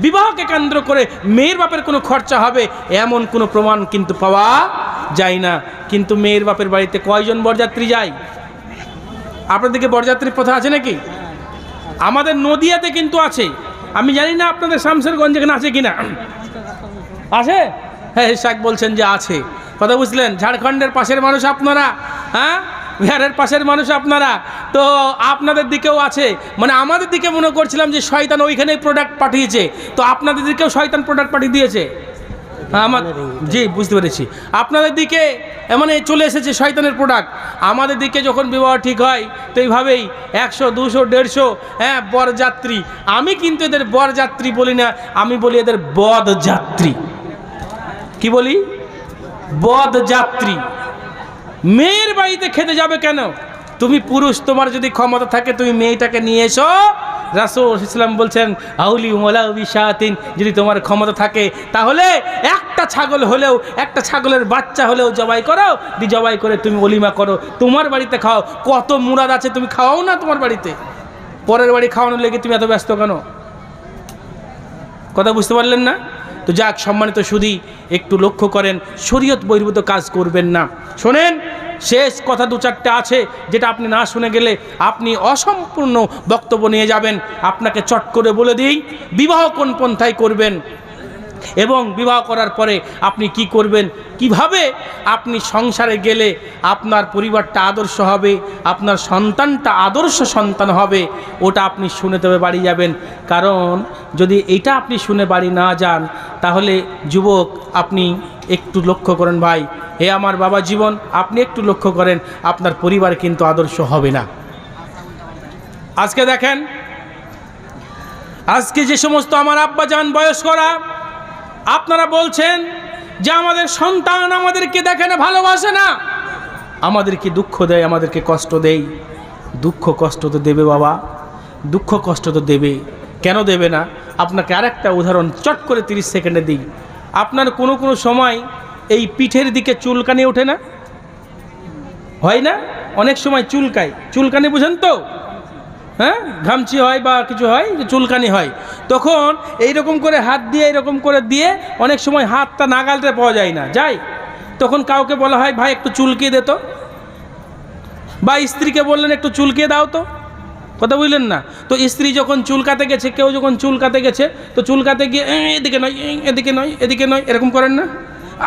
বিবাহকে কেন্দ্র করে মেয়ের বাপের কোনো খরচা হবে? এমন কোনো প্রমাণ কিন্তু পাওয়া যায় না। কিন্তু মেয়ের বাপের বাড়িতে কয়জন বরযাত্রী যায়? আপনাদেরকে বরযাত্রীর প্রথা আছে নাকি? আমাদের নদিয়াতে কিন্তু আছে। আমি জানি না আপনাদের শামসেরগঞ্জ এখানে আছে কিনা। আছে? হ্যাঁ শাক বলছেন যে আছে। কথা বুঝলেন? ঝাড়খণ্ডের পাশের মানুষ আপনারা হ্যাঁ? বিহারের পাশের মানুষ আপনারা। তো আপনাদের দিকেও আছে। মানে আমাদের দিকে মনে করছিলাম যে শয়তান ওইখানেই প্রোডাক্ট পাঠিয়েছে। তো আপনাদের দিকেও শয়তান প্রোডাক্ট পাঠিয়ে দিয়েছে? আমার জি, বুঝতে পেরেছি। আপনাদের দিকে মানে চলে এসেছে শয়তানের প্রোডাক্ট আমাদের দিকে যখন বিবাহ ঠিক হয়, তো এইভাবেই একশো, দুশো, দেড়শো হ্যাঁ বরযাত্রী। আমি কিন্তু এদের বরযাত্রী বলি না, আমি বলি এদের বদযাত্রী। কি বলি? বদযাত্রী। মেয়ের বাড়িতে খেতে যাবে কেন? তুমি পুরুষ, তোমার যদি ক্ষমতা থাকে, তুমি মেয়েটাকে নিয়ে এসো। রাসুল ইসলাম বলছেন, আউলি উমলা বিশাতিন যদি তোমার ক্ষমতা থাকে, তাহলে একটা ছাগল হলেও, একটা ছাগলের বাচ্চা হলেও জবাই করো। দি জবাই করে তুমি অলিমা করো। তোমার বাড়িতে খাও। কত মুরাদ আছে তুমি খাওয়াও না তোমার বাড়িতে? পরের বাড়ি খাওয়ানোর লেগে তুমি এত ব্যস্ত কেন? কথা বুঝতে পারলেন না? তো যাক, সম্মানিত শুধু একটু লক্ষ্য করেন, শরীয়ত বহির্ভূত কাজ করবেন না। শোনেন, শেষ কথা দু চারটে আছে, যেটা আপনি না শুনে গেলে আপনি অসম্পূর্ণ বক্তব্য নিয়ে যাবেন। আপনাকে চট করে বলে দিই, বিবাহ কোন পন্থায় করবেন? এবং বিবাহ করার পরে আপনি কি করবেন? কীভাবে আপনি সংসারে গেলে আপনার পরিবারটা আদর্শ হবে, আপনার সন্তানটা আদর্শ সন্তান হবে, ওটা আপনি শুনে তবে বাড়ি যাবেন। কারণ যদি এটা আপনি শুনে বাড়ি না যান, তাহলে যুবক আপনি একটু লক্ষ্য করেন ভাই, হে আমার বাবা জীবন, আপনি একটু লক্ষ্য করেন, আপনার পরিবার কিন্তু আদর্শ হবে না। আজকে দেখেন, আজকে যে সমস্ত আমার আব্বা যান বয়স করা আপনারা বলছেন যে আমাদের সন্তান আমাদেরকে দেখে না, ভালোবাসে না। আমাদেরকে দুঃখ দেয়, আমাদেরকে কষ্ট দেয়? দুঃখ কষ্ট তো দেবে বাবা। দুঃখ কষ্ট তো দেবে। কেন দেবে না? আপনাকে আরেকটা উদাহরণ চট করে তিরিশ সেকেন্ডে দিই। আপনার কোনো কোনো সময় এই পিঠের দিকে চুলকানি ওঠে না? হয় না? অনেক সময় চুলকায় চুলকানি বুঝেন তো? হ্যাঁ? ঘামচি হয় বা কিছু হয় চুলকানি হয়। তখন এই রকম করে হাত দিয়ে এরকম করে দিয়ে অনেক সময় হাতটা নাগালতে পাওয়া যায় না। যাই, তখন কাউকে বলা হয়, ভাই, একটু চুলকিয়ে দে তো। বা স্ত্রীকে বললেন, একটু চুলকিয়ে দাও তো। কথা বুঝলেন না? তো স্ত্রী যখন চুলকাতে গেছে, কেউ যখন চুলকাতে গেছে, তো চুলকাতে গিয়ে এদিকে নয় এদিকে নয় এদিকে নয়। এরকম করেন না?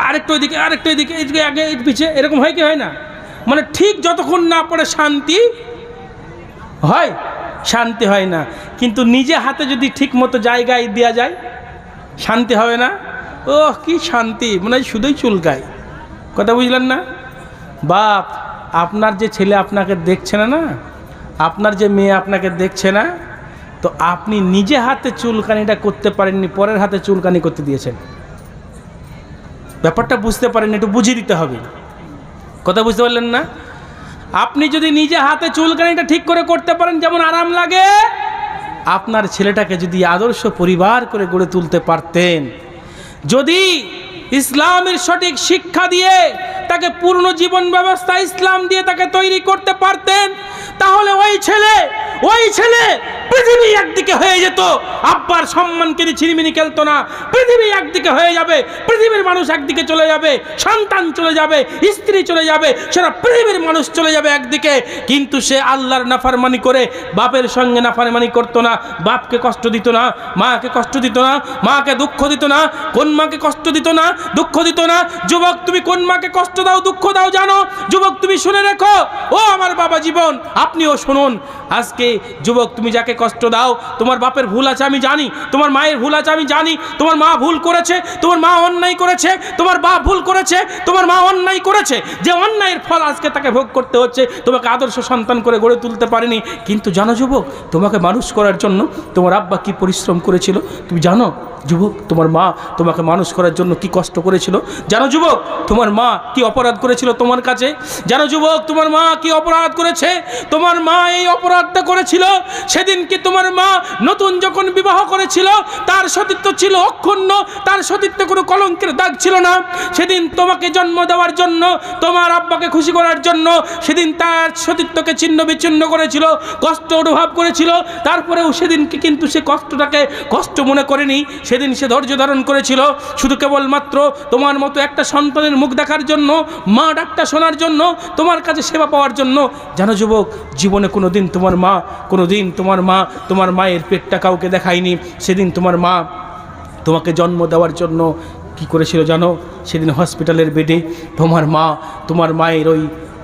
আরেকটু এদিকে আরেকটু এদিকে এদিকে, আগে পিছিয়ে এরকম হয় কি? হয় না? মানে ঠিক যতক্ষণ না পড়ে শান্তি হয় শান্তি হয় না। কিন্তু নিজে হাতে যদি ঠিক মতো জায়গায় দেওয়া যায়, শান্তি হবে না। ও কি শান্তি। মনে হয় শুধুই চুলকায় কথা বুঝলেন না? বাপ, আপনার যে ছেলে আপনাকে দেখছে না না? আপনার যে মেয়ে আপনাকে দেখছে না, তো আপনি নিজে হাতে চুলকানিটা করতে পারেননি, পরের হাতে চুলকানি করতে দিয়েছেন। ব্যাপারটা বুঝতে পারেন একটু বুঝিয়ে দিতে হবে। কথা বুঝতে পারলেন না? আপনি যদি নিজে হাতে চুলকানিটা ঠিক করে করতে পারেন, যেমন আরাম লাগে, আপনার ছেলেটাকে যদি আদর্শ পরিবার করে গড়ে তুলতে পারতেন, যদি ইসলামের সঠিক শিক্ষা দিয়ে তাকে পূর্ণ জীবন ব্যবস্থা ইসলাম দিয়ে তাকে তৈরি করতে পারতেন, তাহলে ওই ছেলে ওই ছেলে পৃথিবী একদিকে হয়ে যেত। আব্বার সম্মানকে ছিনিমিনি খেলতো না। পৃথিবী একদিকে হয়ে যাবে, পৃথিবীর মানুষ একদিকে চলে যাবে, সন্তান চলে যাবে, স্ত্রী চলে যাবে, সেটা পৃথিবীর মানুষ চলে যাবে একদিকে। কিন্তু সে আল্লাহর নাফারমানি করে বাপের সঙ্গে নাফারমানি করতো না, বাপকে কষ্ট দিত না, মাকে কষ্ট দিত না, মাকে দুঃখ দিত না, কোন মাকে কষ্ট দিত না, দুঃখ দিত না। যুবক, তুমি কোন মাকে কষ্ট দাও, দুঃখ দাও জানো। যুবক, তুমি শুনে রেখো। ও আমার বাবা জীবন, আপনিও শুনুন। আজকে যুবক, তুমি যাকে কষ্ট দাও, তোমার বাপের ভুল আছে আমি জানি, তোমার মায়ের ভুল আছে আমি জানি, তোমার মা ভুল করেছে, তোমার মা অন্যায় করেছে, তোমার বাপ ভুল করেছে, তোমার মা অন্যায় করেছে, যে অন্যায়ের ফল আজকে তাকে ভোগ করতে হচ্ছে, তোমাকে আদর্শ সন্তান করে গড়ে তুলতে পারেনি। কিন্তু জানো যুবক, তোমাকে মানুষ করার জন্য তোমার আব্বা কি পরিশ্রম করেছিল? তুমি জানো যুবক, তোমার মা তোমাকে মানুষ করার জন্য কি কষ্ট করেছিল? জানো যুবক, তোমার মা কি অপরাধ করেছিল তোমার কাছে? জানো যুবক, তোমার মা কি অপরাধ করেছে? তোমার মা এই অপরাধটা করেছিল, সেদিনকে তোমার মা নতুন যখন বিবাহ করেছিল, তার সতীত্ব ছিল অক্ষুণ্ণ, তার সতীত্বে কোনো কলঙ্কের দাগ ছিল না। সেদিন তোমাকে জন্ম দেওয়ার জন্য, তোমার আব্বাকে খুশি করার জন্য, সেদিন তার সতীত্বকে ছিন্ন বিচ্ছিন্ন করেছিল, কষ্ট অনুভব করেছিল। তারপরেও সেদিনকে কিন্তু সে কষ্টটাকে কষ্ট মনে করেনি, সেদিন সে ধৈর্য ধারণ করেছিল। শুধু কেবলমাত্র তোমার মতো একটা সন্তানের মুখ দেখার জন্য, মা ডাকটা শোনার জন্য, তোমার কাছে সেবা পাওয়ার জন্য। জানো যুবক, জীবনে কোনো দিন তোমার মা কোনো দিন তোমার মা, তোমার মায়ের পেটটা কাউকে দেখায়নি। সেদিন তোমার মা তোমাকে জন্ম দেওয়ার জন্য কি করেছিল জানো? সেদিন হসপিটালের বেডে তোমার মা, তোমার মায়ের ওই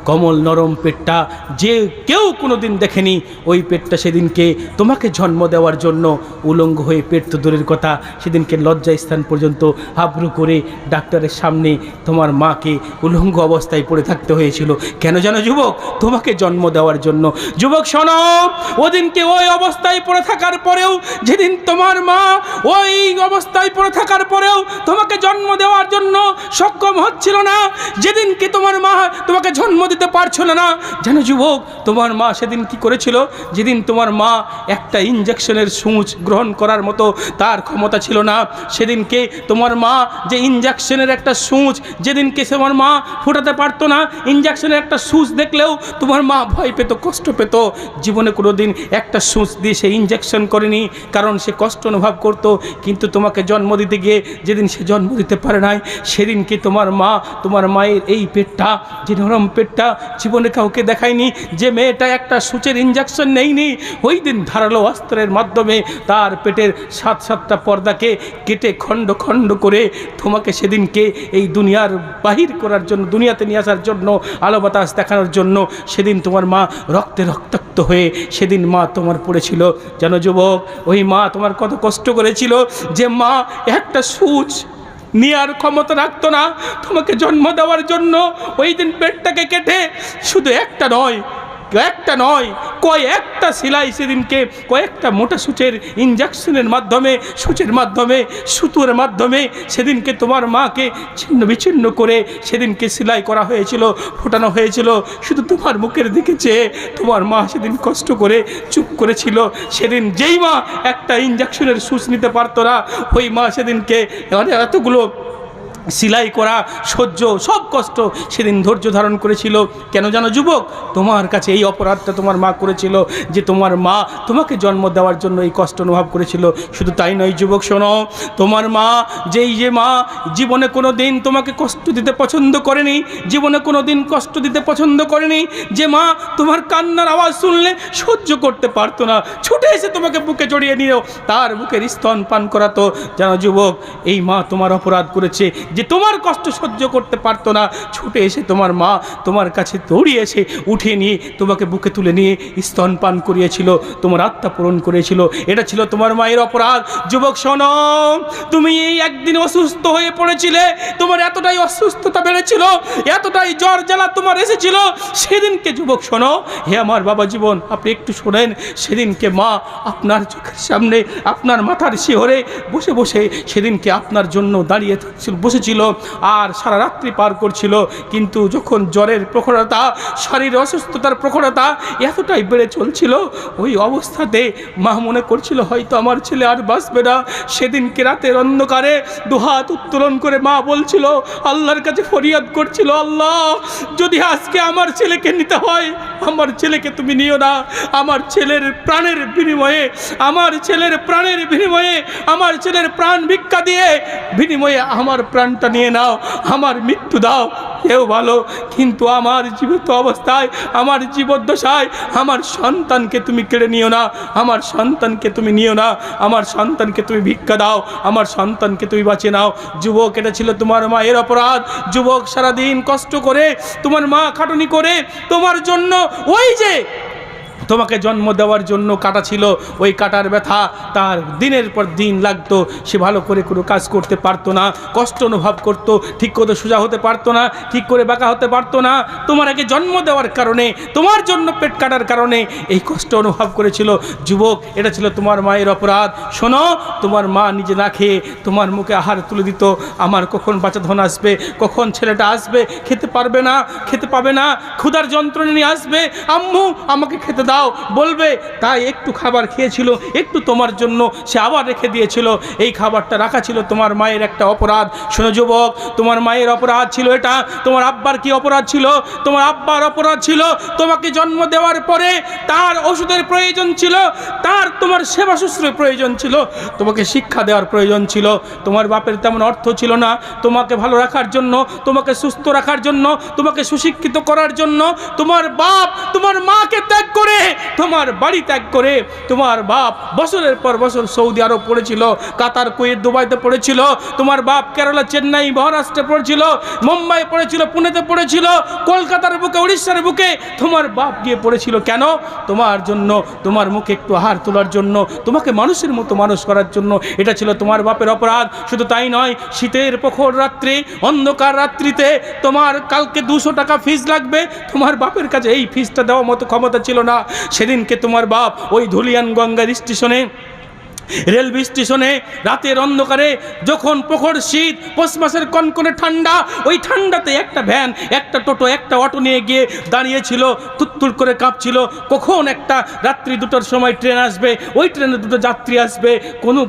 কমল নরম পেটটা যে কেউ কোনো দিন দেখেনি, ওই পেটটা সেদিনকে তোমাকে জন্ম দেওয়ার জন্য উলঙ্গ হয়ে পেট তো দূরের কথা, সেদিনকে লজ্জা স্থান পর্যন্ত হাবড়ু করে ডাক্তারের সামনে তোমার মাকে উলঙ্গ অবস্থায় পড়ে থাকতে হয়েছিল। কেন জানো যুবক? তোমাকে জন্ম দেওয়ার জন্য। যুবক, শোনো, ওদিনকে ওই অবস্থায় পড়ে থাকার পরেও, যেদিন তোমার মা ওই অবস্থায় পড়ে থাকার পরেও তোমাকে জন্ম দেওয়ার জন্য সক্ষম হচ্ছিল না, যেদিনকে তোমার মা তোমাকে জন্ম দিতে পারছিল না না? যেন যুবক, তোমার মা সেদিন কি করেছিল? যেদিন তোমার মা একটা ইঞ্জেকশনের সূচ গ্রহণ করার মতো তার ক্ষমতা ছিল না, সেদিনকে তোমার মা যে ইঞ্জেকশনের একটা সূচ, যেদিনকে তোমার মা ফোটাতে পারতো না ইঞ্জেকশনের একটা সূচ দেখলেও তোমার মা ভয় পেত, কষ্ট পেত। জীবনে কোনো দিন একটা সূচ দিয়ে সে ইঞ্জেকশন করেনি, কারণ সে কষ্ট অনুভব করত, কিন্তু তোমাকে জন্ম দিতে গিয়ে যেদিন সে জন্ম দিতে পারে নাই, সেদিনকে তোমার মা, তোমার মায়ের এই পেটটা যে নরম পেটটা জীবনে কাউকে দেখায়নি, যে মেয়েটা একটা সূচের ইঞ্জেকশন নেয়নি ওই দিন ধারালো অস্ত্রের মাধ্যমে তার পেটের সাত সাতটা পর্দাকে কেটে খণ্ড খণ্ড করে তোমাকে সেদিনকে এই দুনিয়ার বাহির করার জন্য, দুনিয়াতে নিয়ে আসার জন্য, আলো বাতাস দেখানোর জন্য সেদিন তোমার মা রক্তে রক্তাক্ত হয়ে সেদিন মা তোমার পড়েছিল। যেন যুবক, ওই মা তোমার কত কষ্ট করেছিল যে মা একটা সূচ নেওয়ার ক্ষমতা রাখতো না। তোমাকে জন্ম দেওয়ার জন্য ওই দিন পেটটাকে কেটে শুধু একটা নয় একটা নয়, কয়েকটা সেলাই সেদিনকে, কয়েকটা মোটা সূচের ইঞ্জেকশনের মাধ্যমে, সূচের মাধ্যমে, সুতোর মাধ্যমে সেদিনকে তোমার মাকে ছিন্ন বিচ্ছিন্ন করে সেদিনকে সেলাই করা হয়েছিল, ফোটানো হয়েছিল। শুধু তোমার মুখের দিকে চেয়ে তোমার মা সেদিন কষ্ট করে চুপ করেছিল। সেদিন যেই মা একটা ইঞ্জেকশনের সুচ নিতে পারতো না, ওই মা সেদিনকে মানে এতগুলো সিলাই করা, সহ্য, সব কষ্ট সেদিন ধৈর্য ধারণ করেছিল। কেন জানো যুবক? তোমার কাছে এই অপরাধটা তোমার মা করেছিল যে তোমার মা তোমাকে জন্ম দেওয়ার জন্য এই কষ্ট অনুভব করেছিল। শুধু তাই নয় যুবক, শোনো, তোমার মা যেই যে মা জীবনে কোনো দিন তোমাকে কষ্ট দিতে পছন্দ করেনি, জীবনে কোনো দিন কষ্ট দিতে পছন্দ করেনি, যে মা তোমার কান্নার আওয়াজ শুনলে সহ্য করতে পারতো না। ছুটে এসে তোমাকে বুকে জড়িয়ে নিয়েও তার বুকের স্তন পান করাতো। জানো যুবক, এই মা তোমার অপরাধ করেছে যে তোমার কষ্ট সহ্য করতে পারতো না। ছুটে এসে তোমার মা তোমার কাছে দৌড়িয়ে এসে উঠে নিয়ে তোমাকে বুকে তুলে নিয়ে স্তন পান করিয়েছিল, তোমার আত্মা পূরণ করেছিল। এটা ছিল তোমার মায়ের অপরাধ। যুবক, শোনো, তুমি এই একদিন অসুস্থ হয়ে পড়েছিলে। তোমার এতটাই অসুস্থতা বেড়েছিল, এতটাই জ্বর জ্বালা তোমার এসেছিল। সেদিনকে যুবক, শোনো, হে আমার বাবা জীবন, আপনি একটু শোনেন। সেদিনকে মা আপনার চোখের সামনে, আপনার মাথার শিহরে বসে বসে সেদিনকে আপনার জন্য দাঁড়িয়ে থাকছিল বসেছিল আর সারা রাত্রি পার করছিল। কিন্তু যখন জ্বরের প্রখরতা, শরীর অসুস্থতার প্রখরতা এতটাই বেড়ে চলছিল, ওই অবস্থাতে মা মনে করছিল, হয়তো আমার ছেলে আর বাঁচবে না। সেদিনকে রাতের অন্ধকারে দুহাত উত্তোলন করে মা বলছিল, আল্লাহর কাছে ফরিয়াদ করছিল, আল্লাহ, যদি আজকে আমার ছেলেকে নিতে হয়, আমার ছেলেকে তুমি নিও না। আমার ছেলের প্রাণের বিনিময়ে, আমার ছেলের প্রাণের বিনিময়ে, আমার ছেলের প্রাণ ভিক্ষা দিয়ে বিনিময়ে আমার প্রাণটা নিয়ে নাও, আমার মৃত্যু দাও। কেউ ভালো, কিন্তু আমার জীবিত অবস্থায়, আমার জীবদ্দশায়, আমার সন্তানকে তুমি কেড়ে নিও না, আমার সন্তানকে তুমি নিও না, আমার সন্তানকে তুমি ভিক্ষা দাও, আমার সন্তানকে তুমি বাঁচিয়ে নাও। যুবক, এটা ছিল তোমার মায়ের অপরাধ। যুবক সারাদিন কষ্ট করে তোমার মা খাটুনি করে তোমার জন্য ওই যে তোমাকে জন্ম দেওয়ার জন্য কাটা ছিল। ওই কাটার ব্যথা তার দিনের পর দিন লাগতো। সে ভালো করে কোনো কাজ করতে পারতো না, কষ্ট অনুভব করতো, ঠিক করে সোজা হতে পারতো না, ঠিক করে বাঁকা হতে পারতো না। তোমার আগে জন্ম দেওয়ার কারণে, তোমার জন্য পেট কাটার কারণে এই কষ্ট অনুভব করেছিল। যুবক, এটা ছিল তোমার মায়ের অপরাধ। শোনো, তোমার মা নিজে না খেয়ে তোমার মুখে আহার তুলে দিত। আমার কখন বাচ্চা ধন আসবে, কখন ছেলেটা আসবে, খেতে পারবে না, খেতে পাবে না। ক্ষুধার যন্ত্রণা নিয়ে আসবে। আম্মু, আমাকে খেতে দাও, বলবে, তাই একটু খাবার খেয়েছিল, একটু তোমার জন্য সে আবার রেখে দিয়েছিল। এই খাবারটা রাখা ছিল তোমার মায়ের একটা অপরাধ। শোনো যুবক, তোমার মায়ের অপরাধ ছিল এটা। তোমার আব্বার কি অপরাধ ছিল? তোমার আব্বার অপরাধ ছিল তোমাকে জন্ম দেওয়ার পরে তার ওষুধের প্রয়োজন ছিল, তার তোমার সেবা শুশ্রূষের প্রয়োজন ছিল, তোমাকে শিক্ষা দেওয়ার প্রয়োজন ছিল। তোমার বাপের তেমন অর্থ ছিল না। তোমাকে ভালো রাখার জন্য, তোমাকে সুস্থ রাখার জন্য, তোমাকে সুশিক্ষিত করার জন্য তোমার বাপ তোমার মাকে ত্যাগ করে তোমার বাড়ি ত্যাগ করে তোমার বাপ বছরের পর বছর সৌদি আরব পড়েছিল, কাতার, কুয়েত, দুবাইতে পড়েছিল, তোমার বাপ কেরালা, চেন্নাই, মহারাষ্ট্রে পড়েছিল মুম্বাই পড়েছিল, পুনেতে পড়েছিল, কলকাতার বুকে, উড়িষ্যার বুকে তোমার বাপ গিয়ে পড়েছিল। কেন? তোমার জন্য, তোমার মুখে একটু আহার তোলার জন্য, তোমাকে মানুষের মতো মানুষ করার জন্য। এটা ছিল তোমার বাপের অপরাধ। শুধু তাই নয়, শীতের প্রখর রাত্রে, অন্ধকার রাত্রিতে তোমার কালকে দুশো টাকা ফিস লাগবে। তোমার বাপের কাছে এই ফিসটা দেওয়ার মতো ক্ষমতা ছিল না। সেদিনকে তোমার বাপ ওই ধুলিয়ান গঙ্গার স্টেশনে রেলওয়ে স্টেশনে রাতের অন্ধকারে যখন প্রখর শীত, পৌষ মাসের কনকনে ঠান্ডা, ওই ঠান্ডাতে একটা ভ্যান, একটা টোটো, একটা অটো নিয়ে গিয়ে দাঁড়িয়েছিল তুত্তুর করে কাঁপছিল। কখন একটা রাত্রি দুটোর সময় ট্রেন আসবে, ওই ট্রেনে দুটো যাত্রী আসবে, কোনো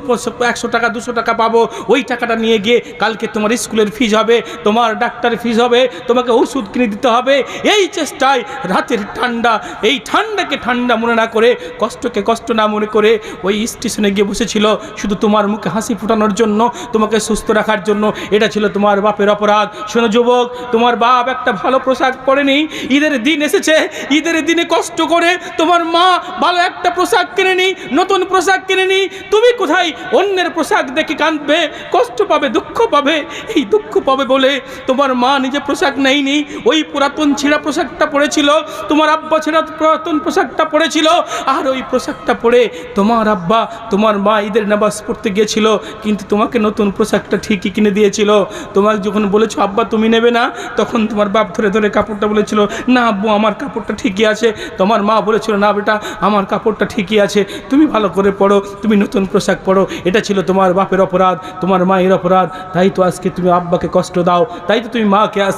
একশো টাকা, দুশো টাকা পাবো, ওই টাকাটা নিয়ে গিয়ে কালকে তোমার স্কুলের ফিজ হবে, তোমার ডাক্তার ফিজ হবে, তোমাকে ওষুধ কিনে দিতে হবে। এই চেষ্টায় রাতের ঠান্ডা, এই ঠান্ডাকে ঠান্ডা মনে না করে, কষ্টকে কষ্ট না মনে করে ওই স্টেশনে গিয়ে বসেছিল শুধু তোমার মুখে হাসি ফোটানোর জন্য, তোমাকে সুস্থ রাখার জন্য। এটা ছিল তোমার বাপের অপরাধ। শোনো যুবক, তোমার বাপ একটা ভালো পোশাক পরেনি। ঈদের দিন এসেছে। ঈদের দিনে কষ্ট করে তোমার মা ভালো একটা পোশাক কিনে নি নতুন পোশাক কিনে নি তুমি কোথায় অন্যের পোশাক দেখে কাঁদবে, কষ্ট পাবে, দুঃখ পাবে? এই দুঃখ পাবে বলে তোমার মা নিজে পোশাক নেয়নি। ওই পুরাতন ছেঁড়া পোশাকটা পরেছিল, তোমার আব্বা ছেঁড়া পুরাতন পোশাকটা পরেছিল। আর ওই পোশাকটা পরে তোমার আব্বা, তোমার মা ঈদের নামাজ পড়তে গিয়েছিল, কিন্তু তোমাকে নতুন পোশাকটা ঠিকই কিনে দিয়েছিল। তোমাকে যখন বলেছ, আব্বা, তুমি নেবে না? তখন তোমার বাপ ধরে ধরে কাপড়টা বলেছিল, না আব্বু, আমার কাপড়টা ঠিকই আছে। তোমার মা বলেছিল, না বেটা, আমার কাপড়টা ঠিকই আছে। তুমি ভালো করে পড়ো, তুমি নতুন পোশাক পড়ো। এটা ছিল তোমার বাপের অপরাধ, তোমার মায়ের অপরাধ। তাই তো আজকে তুমি আব্বাকে কষ্ট দাও, তাই তো তুমি মাকে আজকে